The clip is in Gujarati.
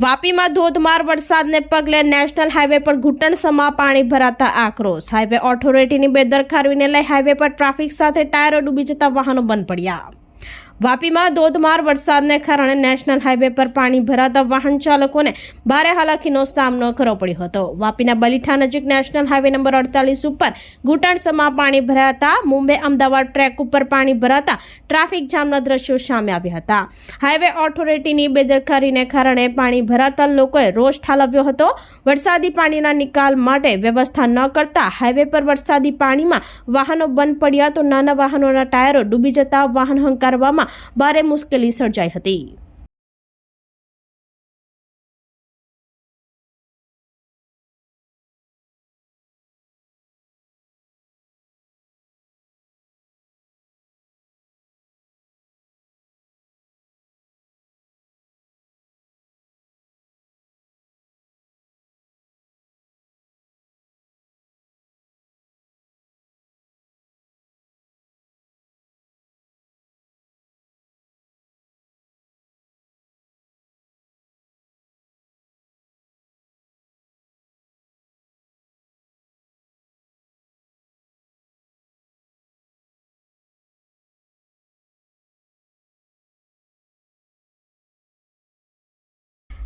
વાપીમાં ધોધમાર વરસાદને પગલે નેશનલ હાઈવે પર ઘૂંટણ સમા પાણી ભરાતા આક્રોશ. હાઈવે ઓથોરિટીની બેદરકારીને લઈ હાઈવે પર ટ્રાફિક સાથે ટાયરો ડૂબી જતા વાહનો બંધ પડ્યા. વાપીમાં ધોધમાર વરસાદને કારણે નેશનલ હાઈવે પર પાણી ભરાતા વાહન ચાલકોને ભારે હાલાકીનો સામનો કરવો પડ્યો હતો. વાપીના બલીઠા નજીક નેશનલ હાઈવે નંબર અડતાલીસ ઉપર ઘૂંટણસમાં પાણી ભરાતા મુંબઈ અમદાવાદ ટ્રેક ઉપર પાણી ભરાતા ટ્રાફિક જામના દ્રશ્યો સામે આવ્યા હતા. હાઈવે ઓથોરિટીની બેદરકારીને કારણે પાણી ભરાતા લોકોએ રોષ ઠાલવ્યો હતો. વરસાદી પાણીના નિકાલ માટે વ્યવસ્થા ન કરતા હાઈવે પર વરસાદી પાણીમાં વાહનો બંધ પડ્યા તો નાના વાહનોના ટાયરો ડૂબી જતા વાહન હંકારવામાં ભારે મુશ્કેલી સર્જાઈ હતી.